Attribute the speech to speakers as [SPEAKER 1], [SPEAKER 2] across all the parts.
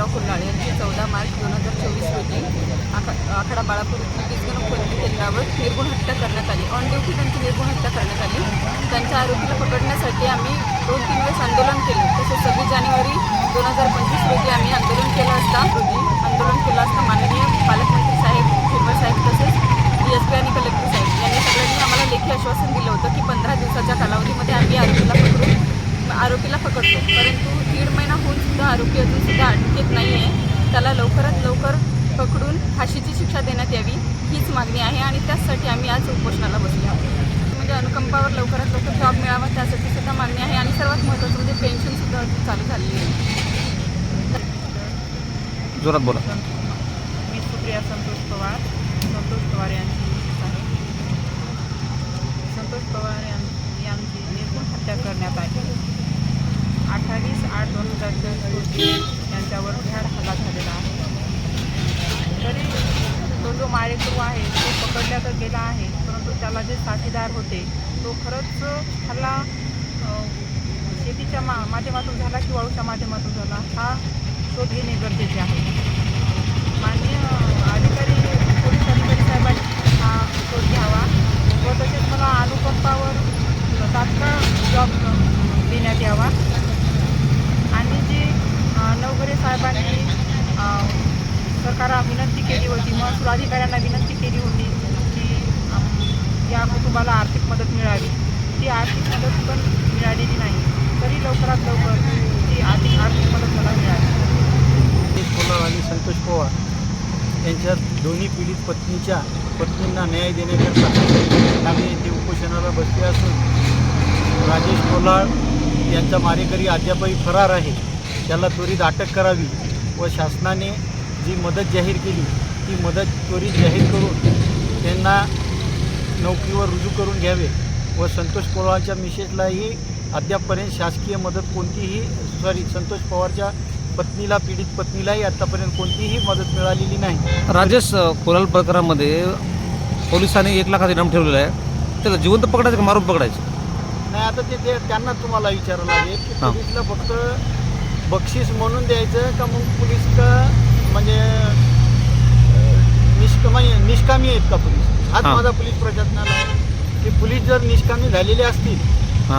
[SPEAKER 1] यशवंतराव कुल्हाळे यांची चौदा मार्च दोन हजार चोवीस रोजी आखा आखाडा बाळापूर वीजगणक पोलीस केंद्रावर निर्गुण हत्या करण्यात आली. ऑन ड्युटी त्यांची निर्गुण हत्या करण्यात आली. त्यांच्या आरोपीला पकडण्यासाठी आम्ही दोन तीन वेळेस आंदोलन केलं. तसेच सव्वीस जानेवारी दोन हजार पंचवीस रोजी आम्ही आंदोलन केलं असता रोजी आंदोलन केलं असता माननीय पालकमंत्री साहेब झुंबर साहेब तसेच पकडतो परंतु दीड महिना होऊन सुद्धा आरोपी अजून सुद्धा अटकेत नाही आहे त्याला लवकरात लवकर पकडून फाशीची शिक्षा देण्यात यावी हीच मागणी आहे आणि त्याचसाठी आम्ही आज उपोषणाला बसले आहोत. म्हणजे अनुकंपावर लवकरात लवकर जॉब मिळावा त्यासाठी सुद्धा मागणी आहे आणि सर्वात महत्त्वाचं म्हणजे पेन्शन सुद्धा अजून चालू झालेली आहे.
[SPEAKER 2] जोरात बोला.
[SPEAKER 3] मी सुप्रिया संतोष पवार संतोष पवार यांची मिसेस आहे संतोष पवार यां यांची निर्गुण हत्या करण्यात आली अठ्ठावीस आठ दोन हजार त्यांच्यावर यांच्यावर भ्याड हल्ला झालेला आहे. तरी तो जो माळेकरू आहे तो पकडला तर गेला आहे परंतु त्याला जे साथीदार होते तो खरंच हल्ला शेतीच्या मा माध्यमातून झाला की वाळूच्या माध्यमातून झाला हा शोध घेणे गरजेचे आहे. माननीय अधिकारी पोलीस अधिकारी साहेबांनी हा शोध घ्यावा व तसेच मला अनुकंपावर तात्काळ जॉब देण्यात यावा. नवगरे साहेबांनी सरकारला विनंती केली होती महसूल अधिकाऱ्यांना विनंती केली होती की या कुटुंबाला आर्थिक मदत मिळावी. ती आर्थिक मदत पण मिळालेली नाही. तरी लवकरात लवकर ती आर्थिक आर्थिक मदत मला मिळाली.
[SPEAKER 4] एक आणि संतोष पवार यांच्या दोन्ही पीडित पत्नीच्या पत्नींना न्याय देण्याकरता आम्ही ते उपोषणाला बसले असून राजेश कोलाळ यांचा मारेकरी अद्यापही फरार आहे. त्याला त्वरित अटक करावी व शासनाने जी मदत जाहीर केली ती मदत त्वरित जाहीर करून त्यांना नोकरीवर रुजू करून घ्यावे व संतोष पवारच्या मिसेसलाही अद्यापपर्यंत शासकीय मदत कोणतीही सॉरी संतोष पवारच्या पत्नीला पीडित पत्नीलाही आत्तापर्यंत कोणतीही मदत मिळालेली नाही.
[SPEAKER 2] राजेश कोलाल प्रकारामध्ये पोलिसांनी एक लाखाचा इनाम ठेवलेला आहे. त्याला जिवंत पकडायचं का मारून पकडायचं?
[SPEAKER 4] नाही आता ते त्यांना तुम्हाला विचारावं लागेल की. पोलिसला फक्त बक्षीस म्हणून द्यायचं का मग पोलीस का? म्हणजे अं, निष्क म्हणजे निष्कामी आहेत का पोलीस? हाच. माझा पोलीस प्रशासनाला की पोलीस जर निष्कामी झालेले असतील.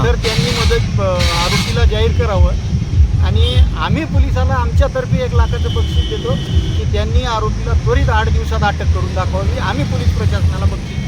[SPEAKER 4] तर त्यांनी मदत आरोपीला जाहीर करावं. आणि आम्ही पोलिसाला आमच्यातर्फे एक लाखाचं बक्षीस देतो की त्यांनी आरोपीला त्वरित आठ दिवसात अटक करून दाखवावी. आम्ही पोलीस प्रशासनाला बक्षीस